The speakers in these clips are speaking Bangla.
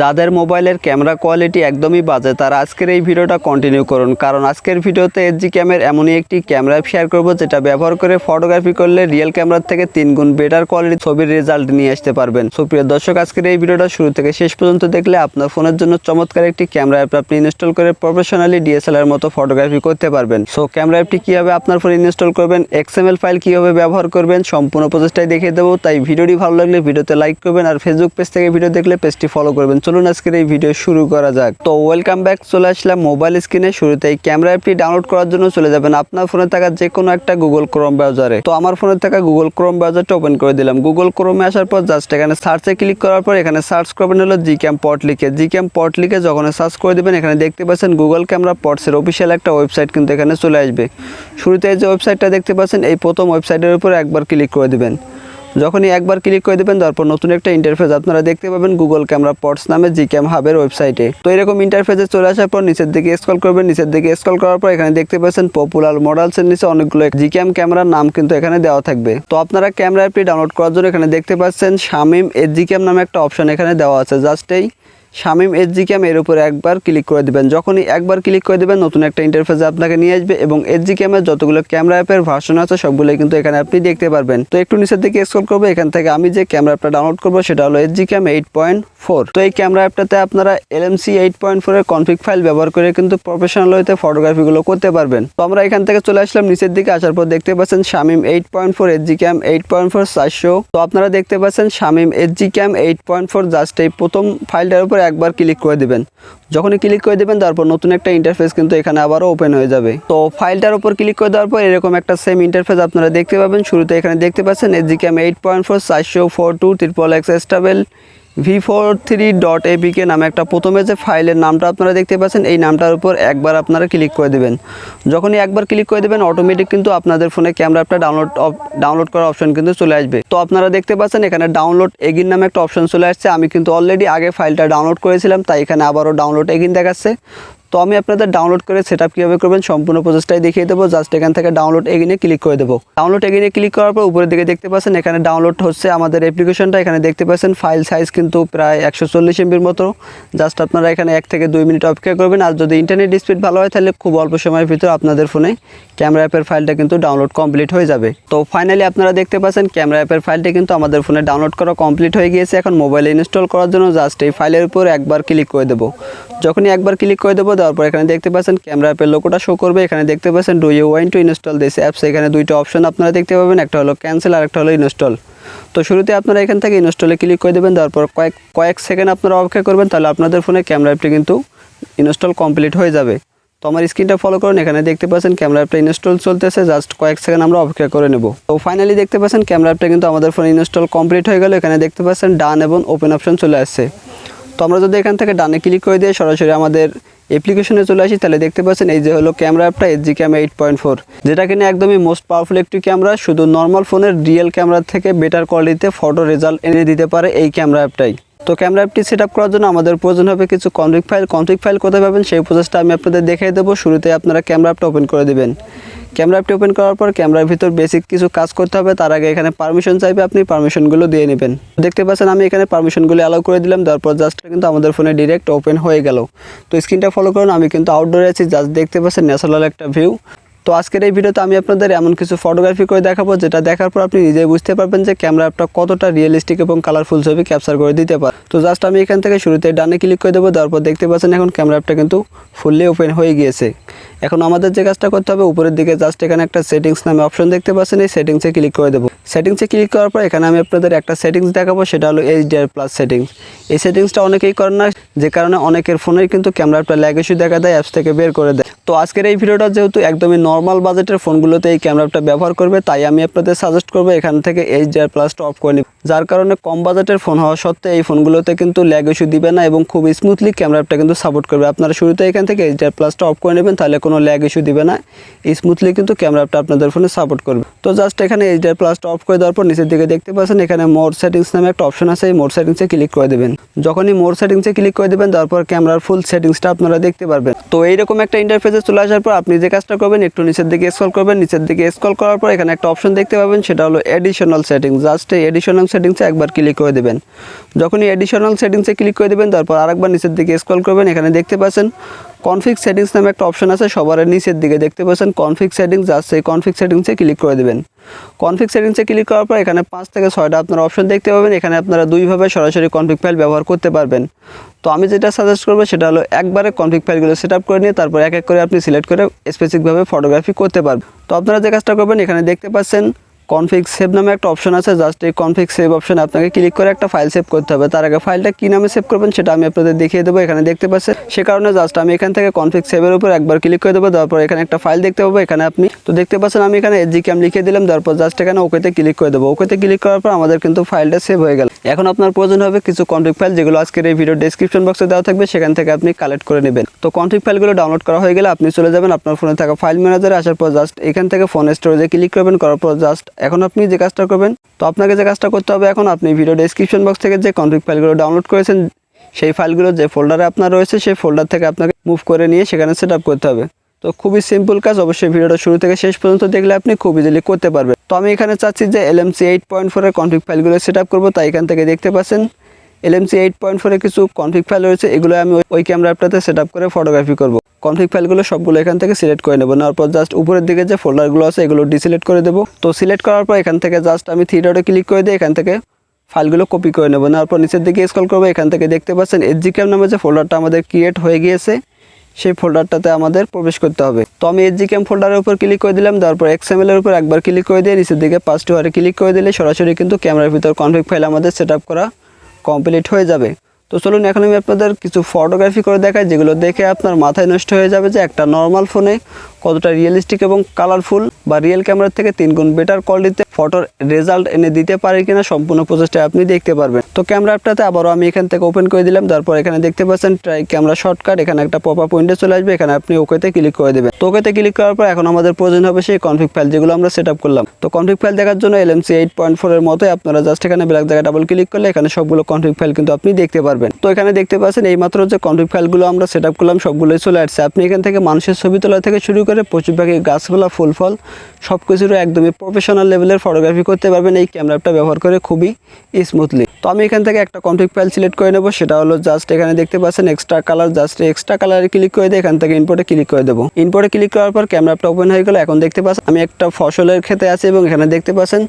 যাদের মোবাইলের ক্যামেরা কোয়ালিটি একদমই বাজে, তারা আজকের এই ভিডিওটা কন্টিনিউ করুন। কারণ আজকের ভিডিওতে এইচজি ক্যামের এমনই একটি ক্যামেরা শেয়ার করব, যেটা ব্যবহার করে ফটোগ্রাফি করলে রিয়েল ক্যামেরার থেকে তিন গুণ বেটার কোয়ালিটি ছবির রেজাল্ট নিয়ে আসতে পারবেন। সুপ্রিয় দর্শক, আজকের এই ভিডিওটা শুরু থেকে শেষ পর্যন্ত দেখলে আপনার ফোনের জন্য চমৎকার একটি ক্যামেরা অ্যাপ আপনি ইনস্টল করে প্রফেশনালি ডিএসএলআর মতো ফটোগ্রাফি করতে পারবেন। সো ক্যামেরা অ্যাপটি কীভাবে আপনার ফোনে ইনস্টল করবেন এক্সএমএল ফাইল কীভাবে ব্যবহার করবেন, সম্পূর্ণ প্রচেষ্টায় দেখিয়ে দেবো। তাই ভিডিওটি ভালো লাগলে ভিডিওতে লাইক করবেন আর ফেসবুক পেজ থেকে ভিডিও দেখলে পেজটি ফলো করবেন। চলুন আজকের এই ভিডিও শুরু করা যাক। তো ওয়েলকাম ব্যাক চলে আসলাম মোবাইল স্ক্রিনে শুরুতে এই ক্যামেরা অ্যাপটি ডাউনলোড করার জন্য চলে যাবেন আপনার ফোনে থাকা যে কোনো একটা গুগল ক্রোম ব্রাউজারে তো আমার ফোনে থাকা গুগল ক্রোম ব্রাউজারটা ওপেন করে দিলাম। গুগল ক্রোমে আসার পর জাস্ট এখানে সার্চে ক্লিক করার পর এখানে সার্চ করবেন হলো জি ক্যাম পট লিখে। জি ক্যাম পট লিখে যখন সার্চ করে দেবেন, এখানে দেখতে পাচ্ছেন গুগল ক্যামেরা পটসের অফিসিয়াল একটা ওয়েবসাইট কিন্তু এখানে চলে আসবে। শুরুতে যে ওয়েবসাইটটা দেখতে পাচ্ছেন, এই প্রথম ওয়েবসাইটের উপর একবার ক্লিক করে দিবেন। যখনই একবার ক্লিক করে দেবেন, তারপর নতুন একটা ইন্টারফেস আপনারা দেখতে পাবেন গুগল ক্যামেরা পটস নামে জি ক্যাম হাবের ওয়েবসাইটে তো এরকম ইন্টারফেসে চলে আসার পর নিচের দিকে স্কল করবেন, নিচের দিকে স্কল করার পর এখানে দেখতে পাচ্ছেন পপুলার মডেলসের নিচে অনেকগুলো জি ক্যাম ক্যামেরার নাম কিন্তু এখানে দেওয়া থাকবে। তো আপনারা ক্যামেরা অ্যাপটি ডাউনলোড করার জন্য এখানে দেখতে পাচ্ছেন শামিম এর জি ক্যাম নামে একটা অপশন এখানে দেওয়া আছে। জাস্ট এই শামিম এইচজি ক্যাম এর উপরে একবার ক্লিক করে দিবেন। যখনই একবার ক্লিক করে দেবেন, নতুন একটা ইন্টারফেসে আপনাকে নিয়ে আসবে এবং এইচজি ক্যামের যতগুলো ক্যামেরা অ্যাপের ভার্সন আছে, সবগুলোই কিন্তু এখানে আপনি দেখতে পারবেন। তো একটু নিচের দিকে স্ক্রল করব, এখান থেকে আমি যে ক্যামেরা অ্যাপটা ডাউনলোড করব, সেটা হলো HG cam eight point four তো এই ক্যামেরা অ্যাপটাতে আপনারা এলএমসি এইট পয়েন্ট ফোরের কনফিগ ফাইল ব্যবহার করে কিন্তু প্রফেশনাল হইতে ফটোগ্রাফিগুলো করতে পারবেন। তো আমরা এখান থেকে চলে আসলাম, নিচের দিকে আসার পর দেখতে পাচ্ছেন Shamim eight point four HG cam eight point four চারশো। তো আপনারা দেখতে পাচ্ছেন Shamim HG cam eight point four just এই প্রথম ফাইলটার উপর একবার ক্লিক করে দেবেন। যখনই ক্লিক করে দেবেন, তারপর নতুন একটা ইন্টারফেস কিন্তু এখানে আবারও ওপেন হয়ে যাবে। তো ফাইলটার উপর ক্লিক করে দেওয়ার পর এরকম একটা সেম ইন্টারফেস আপনারা দেখতে পাবেন। শুরুতে এখানে দেখতে পাচ্ছেন HG cam eight point four চারশো four two triple X stable V four three dot APK নামে একটা প্রথমে যে ফাইলের নামটা আপনারা দেখতে পাচ্ছেন, এই নামটার উপর একবার আপনারা ক্লিক করে দেবেন। যখনই একবার ক্লিক করে দেবেন অটোমেটিক কিন্তু আপনাদের ফোনে ক্যামেরা অ্যাপটা ডাউনলোড ডাউনলোড করার অপশন কিন্তু চলে আসবে। তো আপনারা দেখতে পাচ্ছেন, এখানে ডাউনলোড এগিন নামে একটা অপশন চলে আসছে। আমি কিন্তু অলরেডি আগে ফাইলটা ডাউনলোড করেছিলাম, তাই এখানে আবারও ডাউনলোড এগিন দেখাচ্ছে। তো আমি আপনাদের ডাউনলোড করে সেট আপ কীভাবে করবেন সম্পূর্ণ প্রসেসটাই দেখিয়ে দেবো। জাস্ট এখান থেকে ডাউনলোড এগিনে ক্লিক করে দেবো। ডাউনলোড এগিনে ক্লিক করার পর উপরের দিকে দেখতে পাচ্ছেন, এখানে ডাউনলোড হচ্ছে আমাদের অ্যাপ্লিকেশনটা এখানে দেখতে পাচ্ছেন ফাইল সাইজ কিন্তু প্রায় একশো চল্লিশ এমবির মতো। জাস্ট আপনারা এখানে এক থেকে দুই মিনিট অপেক্ষা করবেন। আর যদি ইন্টারনেট স্পিড ভালো হয়, তাহলে খুব অল্প সময়ের ভিতরে আপনাদের ফোনে ক্যামেরা অ্যাপের ফাইলটা কিন্তু ডাউনলোড কমপ্লিট হয়ে যাবে। তো ফাইনালি আপনারা দেখতে পাচ্ছেন ক্যামেরা অ্যাপের ফাইলটা কিন্তু আমাদের ফোনে ডাউনলোড করা কমপ্লিট হয়ে গিয়েছে। এখন মোবাইলে ইনস্টল করার জন্য জাস্ট এই ফাইলের উপর একবার ক্লিক করে দেবো। যখনই একবার ক্লিক করে দেবো দেওয়ার পর এখানে দেখতে পাচ্ছেন ক্যামেরা অ্যাপের লোকোটা শো করবে। এখানে দেখতে পাচ্ছেন do you want to install this apps এখানে দুইটা অপশন আপনারা দেখতে পাবেন। একটা হলো ক্যান্সেল আর একটা হলো ইনস্টল তো শুরুতে আপনারা এখান থেকে ইনস্টলে ক্লিক করে দেবেন। তারপর কয়েক কয়েক সেকেন্ড আপনারা অপেক্ষা করবেন, তাহলে আপনাদের ফোনে ক্যামেরা অ্যাপটি কিন্তু ইনস্টল কমপ্লিট হয়ে যাবে। তো আমার স্ক্রিনটা ফলো করুন। এখানে দেখতে পাচ্ছেন ক্যামেরা অ্যাপটা ইনস্টল চলতেছে। জাস্ট কয়েক সেকেন্ড আমরা অপেক্ষা করে নেব। তো ফাইনালি দেখতে পাচ্ছেন ক্যামেরা অ্যাপটা কিন্তু আমাদের ফোনে ইনস্টল কমপ্লিট হয়ে গেল। এখানে দেখতে পাচ্ছেন ডান এবং ওপেন অপশন চলে আসছে। তো আমরা যদি এখান থেকে ডানে ক্লিক করে দিয়ে সরাসরি আমাদের অ্যাপ্লিকেশনে চলে আসি, তাহলে দেখতে পাচ্ছেন এই যে হলো ক্যামেরা অ্যাপটা HG camera eight point four যেটা কিনা একদমই মোস্ট পাওয়ারফুল একটি ক্যামেরা, শুধু নর্মাল ফোনের রিয়েল ক্যামেরা থেকে বেটার কোয়ালিটিতে ফটো রেজাল্ট এনে দিতে পারে এই ক্যামেরা অ্যাপটাই। তো ক্যামেরা অ্যাপটি সেট আপ করার জন্য আমাদের প্রয়োজন হবে কিছু কনফিগ ফাইল। কনফিগ ফাইল কোথায় পাবেন সেই প্রসেসটা আমি আপনাদের দেখিয়ে দেবো। শুরুতে আপনারা ক্যামেরা অ্যাপটা ওপেন করে দেবেন। ক্যামেরা অ্যাপটি ওপেন করার পর ক্যামেরার ভিতর বেসিক কিছু কাজ করতে হবে। তার আগে এখানে পারমিশন চাইবে, আপনি পারমিশনগুলো দিয়ে নেবেন। দেখতে পাচ্ছেন আমি এখানে পারমিশনগুলো অ্যালাউ করে দিলাম। তারপর জাস্ট কিন্তু আমাদের ফোনে ডিরেক্ট ওপেন হয়ে গেল। তো স্ক্রিনটা ফলো করুন। আমি কিন্তু আউটডোরে আছি। জাস্ট দেখতে পাচ্ছেন ন্যাচারাল একটা ভিউ তো আজকের এই ভিডিওতে আমি আপনাদের এমন কিছু ফটোগ্রাফি করে দেখাবো, যেটা দেখার পর আপনি নিজেই বুঝতে পারবেন যে ক্যামেরা অ্যাপটা কতটা রিয়েলিস্টিক এবং কালারফুল ছবি ক্যাপচার করে দিতে পারে। তো জাস্ট আমি এখান থেকে শুরুতে ডানে ক্লিক করে দেবো তারপর দেখতে পাচ্ছেন এখন ক্যামেরা অ্যাপটা কিন্তু ফুললি ওপেন হয়ে গিয়েছে। এখন আমাদের যে কাজটা করতে হবে, উপরের দিকে জাস্ট এখানে একটা সেটিংস নামে অপশন দেখতে পাচ্ছেন, এই সেটিংসে ক্লিক করে দেবো। সেটিংসে ক্লিক করার পর এখানে আমি আপনাদের একটা সেটিংস দেখাবো, সেটা হলো এইচ এইচডিআর প্লাস সেটিংস এই সেটিংসটা অনেকেই করেন না, যে কারণে অনেকের ফোনেই কিন্তু ক্যামেরাটা ল্যাগ ইস্যু দেখা দেয় অ্যাপস থেকে বের করে দেয়। তো আজকের এই ভিডিওটা যেহেতু একদমই নর্মাল বাজেটের ফোনগুলোতে এই ক্যামেরাটা ব্যবহার করবে, তাই আমি আপনাদের সাজেস্ট করব এখান থেকে এইচ এইচডিআর প্লাসটা অফ করে নিব যার কারণে কম বাজেটের ফোন হওয়া সত্ত্বেও এই ফোনগুলোতে কিন্তু ল্যাগ ইস্যু দিবে না এবং খুব স্মুথলি ক্যামেরাটা কিন্তু সাপোর্ট করবে। আপনারা শুরুতে এখান থেকে এইচডিআর প্লাসটা অফ করে নেবেন, তাহলে কোনো ল্যাগ ইস্যু দিবে না। স্মুথলি কিন্তু ক্যামেরাটা আপনাদের ফোনে সাপোর্ট করবে। তো জাস্ট এখানে এইচডিআর প্লাসটা অফ করে দেওয়ার পর নিচের দিকে দেখতে পাচ্ছেন, এখানে মোর সেটিংস নামে একটা অপশন আছে, এই মোর সেটিংসে ক্লিক করে দেবেন। যখনই মোর সেটিংসে ক্লিক করে দেবেন, তারপর ক্যামেরার ফুল সেটিংসটা আপনারা দেখতে পারবেন। তো এইরকম একটা ইন্টারফেস পেজে চলে আসার পর আপনি যে কাজটা করবেন, একটু নিচের দিকে স্কল করবেন। নিচের দিকে স্কল করার পর এখানে একটা অপশন দেখতে পাবেন, সেটা হলো এডিশনাল সেটিংস জাস্ট এই এডিশনাল সেটিংসে একবার ক্লিক করে দেবেন। যখনই এডিশনাল সেটিংসে ক্লিক করে দেবেন, তারপর আরেকবার নিচের দিকে স্কল করবেন। এখানে দেখতে পাচ্ছেন কনফিগ সেটিংস নামে একটা অপশন আছে, সবার নিচের দিকে দেখতে পাচ্ছেন কনফিগ সেটিংস জাস্ট সেই কনফিগ সেটিংসে ক্লিক করে দেবেন। কনফিগ সেটিংসে ক্লিক করার পর এখানে পাঁচ থেকে ছয়টা আপনারা অপশন দেখতে পাবেন। এখানে আপনারা দুইভাবে সরাসরি কনফিগ ফাইল ব্যবহার করতে পারবেন। তো আমি যেটা সাজেস্ট করব সেটা হলো একবারে কনফ্লিক ফাইলগুলো সেট করে নিয়ে তারপর এক এক করে আপনি সিলেক্ট করে স্পেসিফিকভাবে ফটোগ্রাফি করতে পারবেন। তো আপনারা যে কাজটা করবেন, এখানে দেখতে পাচ্ছেন কনফিগ সেভ নামে একটা অপশন আছে জাস্ট এই কনফিগ সেভ অপশনে আপনাকে ক্লিক করে একটা ফাইল সেভ করতে হবে। তার আগে ফাইলটা কী নামে সেভ করবেন সেটা আমি আপনাদের দেখিয়ে দেবো, এখানে দেখতে পাচ্ছেন। সে কারণে জাস্ট আমি এখান থেকে কনফিগ সেভের উপর একবার ক্লিক করে দেবো তারপর এখানে একটা ফাইল দেখতে পাবো, এখানে আপনি তো দেখতে পাচ্ছেন আমি এখানে এজি ক্যাম লিখে দিলাম তারপর জাস্ট এখানে ওকেতে ক্লিক করে দেবো। ওকেতে ক্লিক করার পর আমাদের কিন্তু ফাইলটা সেভ হয়ে গেল। এখন আপনার প্রয়োজন হবে কিছু কনফিগ ফাইল যেগুলো আজকের এই ভিডিও ডেসক্রিপশন বক্সে দেওয়া থাকবে, সেখান থেকে আপনি কালেক্ট করে নেবেন। তো কনফিগ ফাইলগুলো ডাউনলোড করা হয়ে গেলে আপনি চলে যাবেন আপনার ফোনে থাকা ফাইল ম্যানেজারে আসার পর জাস্ট এখান থেকে ফোন স্টোরেজে ক্লিক করবেন, করার পর জাস্ট এখন আপনি যে কাজটা করবেন, তো আপনাকে যে কাজটা করতে হবে এখন আপনি ভিডিও ডেসক্রিপশন বক্স থেকে যে কনফিগ ফাইলগুলো ডাউনলোড করেছেন, সেই ফাইলগুলো যে ফোল্ডারে আপনার রয়েছে, সেই ফোল্ডার থেকে আপনাকে মুভ করে নিয়ে সেখানে সেট করতে হবে। তো খুবই সিম্পল কাজ, অবশ্যই ভিডিওটা শুরু থেকে শেষ পর্যন্ত দেখলে আপনি খুব ইজিলি করতে পারবেন। তো আমি এখানে চাচ্ছি যে এলএমসি এইট পয়েন্ট ফোরের কনফিগ ফাইলগুলো সেট আপ করব, তাই এখান থেকে দেখতে পাচ্ছেন এলএমসি এইট পয়েন্ট ফোরে কিছু কনফিক ফাইল রয়েছে, এগুলো আমি ওই- ক্যামেরা অ্যাপটাতে সেট আপ করে ফটোগ্রাফি করব। কনফিক ফাইলগুলো সবগুলো এখান থেকে সিলেক্ট করে নেব। নেওয়ার পর জাস্ট উপরের দিকে যে ফোল্ডারগুলো আছে, এগুলো ডিসিলেক্ট করে দেবো। তো সিলেক্ট করার পর এখান থেকে জাস্ট আমি থ্রি ডটে ক্লিক করে দিয়ে এখান থেকে ফাইলগুলো কপি করে নেব। নেওয়ার পর নিচের দিকে স্কল করব। এখান থেকে দেখতে পাচ্ছেন এইচজি ক্যাম নামে যে ফোল্ডারটা আমাদের ক্রিয়েট হয়ে গিয়েছে, সেই ফোল্ডারটাতে আমাদের প্রবেশ করতে হবে। তো আমি এইচজি ক্যাম ফোল্ডারের উপর ক্লিক করে দিলাম। তারপর এক্সএমএল এর উপর একবার ক্লিক করে দিয়ে নিচের দিকে পাঁচটি ওয়ারে ক্লিক করে দিলে সরাসরি কিন্তু ক্যামেরার ভিতর কনফিগ ফাইল আমাদের সেট করা কমপ্লিট হয়ে যাবে। তো চলুন এখন আমি আপনাদের কিছু ফটোগ্রাফি করে দেখাই, যেগুলো দেখে আপনার মাথায় নষ্ট হয়ে যাবে যে একটা নর্মাল ফোনে কতটা রিয়েলিস্টিক এবং কালারফুল বা রিয়েল ক্যামেরার থেকে তিন গুণ বেটার কোয়ালিটিতে ফটোর রেজাল্ট এনে দিতে পারে কিনা সম্পূর্ণ প্রসেসটা আপনি দেখতে পারবেন। তো ক্যামেরা অ্যাপটাতে আবারও আমি এখান থেকে ওপেন করে দিলাম, তারপর এখানে দেখতে পাচ্ছেন ট্রাই ক্যামেরা শর্টকাট এখানে একটা পপ আপ উইন্ডো চলে আসবে, এখানে আপনি ওকেতে ক্লিক করে দেবেন। তো ওকেতে ক্লিক করার পর এখন আমাদের প্রয়োজন হবে সেই কনফিক ফাইল যেগুলো আমরা সেট আপ করলাম। তো কনফিগ ফাইল দেখার জন্য এল এলএমসি এইট পয়েন্ট ফোরের মতোই আপনারা জাস্ট এখানে ব্ল্যাক জায়গায় ডাবল ক্লিক করলে এখানে সবগুলো কনফিক ফাইল কিন্তু আপনি দেখতে পারবেন। তো এখানে দেখতে পাচ্ছেন এইমাত্র যে কনফিক ফাইলগুলো আমরা সেট আপ করলাম সবগুলোই চলে আসছে। আপনি এখান থেকে মানুষের ছবি তোলা থেকে শুরু করে পশু পাখি গাছপালা ফুল ফল সব কিছুরও একদমই প্রফেশনাল লেভেলের ফটোগ্রাফি করতে পারবেন। এই ক্যামেরাটা ব্যবহার করে খুবই স্মুথলি তো আমি এখান থেকে একটা কনফিগ ফাইল সিলেক্ট করে নেব। সেটা হলো জাস্ট এখানে দেখতে পাচ্ছেন এক্সট্রা কালার জাস্ট এক্সট্রা কালারে ক্লিক করে দিয়ে এখান থেকে ইনপোর্টে ক্লিক করে দেবো। ইনপোর্টে ক্লিক করার পর ক্যামেরাটা ওপেন হয়ে গেল। এখন দেখতে পাচ্ছেন, আমি একটা ফসলের খেতে আছি এবং এখানে দেখতে পাচ্ছেন,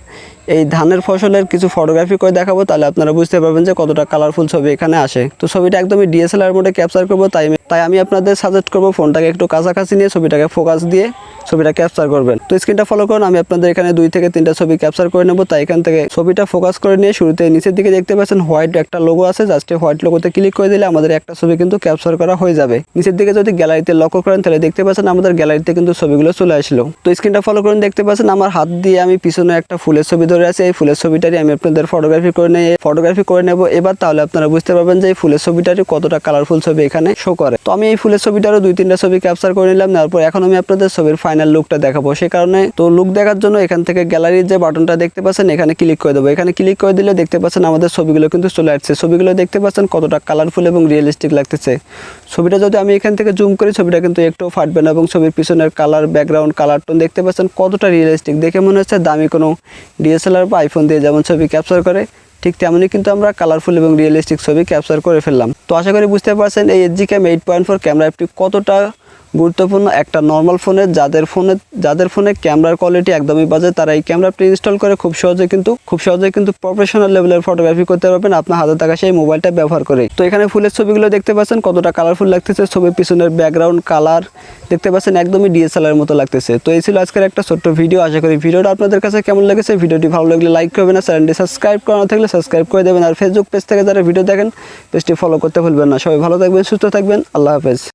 এই ধানের ফসলের কিছু ফটোগ্রাফি করে দেখাবো। তাহলে আপনারা বুঝতে পারবেন যে কতটা কালারফুল ছবি এখানে আসে। তো ছবিটা একদমই ডিএসএলআর মোডে ক্যাপচার করব। তাই তাই আমি আপনাদের সাজেস্ট করব ফোনটাকে একটু কাছাকাছি নিয়ে ছবিটাকে ফোকাস দিয়ে ছবিটা ক্যাপচার করবেন। তো স্ক্রিনটা ফলো করুন, আমি আপনাদের এখানে দুই থেকে তিনটা ছবি ক্যাপচার করে নেব। তাই এখান থেকে ছবিটা ফোকাস করে নিয়ে শুরুতে নিচের দিকে দেখতে পাচ্ছেন হোয়াইট একটা লোগো আছে। জাস্ট হোয়াইট লোগোতে ক্লিক করে দিলে আমাদের একটা ছবি কিন্তু ক্যাপচার করা হয়ে যাবে। নিচের দিকে যদি গ্যালারিতে লক্ষ্য করেন, তাহলে দেখতে পাচ্ছেন আমাদের গ্যালারিতে কিন্তু ছবিগুলো চলে আসলো। তো স্ক্রিনটা ফলো করুন, দেখতে পাচ্ছেন আমার হাত দিয়ে আমি পিছনে একটা ফুলের ছবি ধরে আছি। এই ফুলের ছবিটারই আমি আপনাদের ফটোগ্রাফি করে নিয়ে ফটোগ্রাফি করে নেব। এবার তাহলে আপনারা বুঝতে পারবেন যে এই ফুলের ছবিটারই কতটা কালারফুল ছবি এখানে শো করে। তো আমি এই ফুলের ছবিটারও দুই তিনটা ছবি ক্যাপচার করে নিলাম তারপর পর এখন আমি আপনাদের ছবির ফাইনাল লুকটা দেখাবো। সে কারণে তো লুক দেখার জন্য এখান থেকে গ্যালারির যে বাটনটা দেখতে পাচ্ছেন, এখানে ক্লিক করে দেবো। এখানে ক্লিক করে দিলে দেখতে পাচ্ছেন আমাদের ছবিগুলো কিন্তু চলে আসছে। ছবিগুলো দেখতে পাচ্ছেন কতটা কালারফুল এবং রিয়েলিস্টিক লাগতেছে। ছবিটা যদি আমি এখান থেকে জুম করি, ছবিটা কিন্তু একটু ফাটবে না এবং ছবির পিছনের কালার ব্যাকগ্রাউন্ড কালার টোন দেখতে পাচ্ছেন কতটা রিয়েলিস্টিক দেখে মনে হচ্ছে দামি কোনো ডিএসএলআর বা আইফোন দিয়ে যেমন ছবি ক্যাপচার করে, ঠিক তেমনই কিন্তু আমরা কালারফুল এবং রিয়েলিস্টিক ছবি ক্যাপচার করে ফেললাম। তো আশা করি বুঝতে পারছেন এই HG cam eight point four camera অ্যাপটি কতটা গুরুত্বপূর্ণ একটা নর্মাল ফোনে যাদের ফোনে যাদের ফোনে ক্যামেরার কোয়ালিটি একদমই বাজে, তারা এই ক্যামেরাটি ইনস্টল করে খুব সহজে কিন্তু, খুব সহজে কিন্তু প্রফেশনাল লেভেলের ফটোগ্রাফি করতে পারবেন আপনার হাতে থাকা সেই মোবাইলটা ব্যবহার করে তো এখানে ফুলের ছবিগুলো দেখতে পাচ্ছেন, কতটা কালারফুল লাগতেছে, ছবির পিছনের ব্যাকগ্রাউন্ড কালার দেখতে পাচ্ছেন, একদমই ডিএসএলআর মতো লাগতেছে। তো এই ছিল আজকের একটা ছোট্ট ভিডিও আশা করি ভিডিওটা আপনাদের কাছে কেমন লেগেছে? ভিডিওটি ভালো লাগলে লাইক করবেন না চ্যানেলটি সাবস্ক্রাইব করা না থাকলে সাবস্ক্রাইব করে দেবেন। আর ফেসবুক পেজ থেকে যারা ভিডিও দেখেন পেজটি ফলো করতে ভুলবেন না। সবাই ভালো থাকবেন, সুস্থ থাকবেন। আল্লাহ হাফেজ।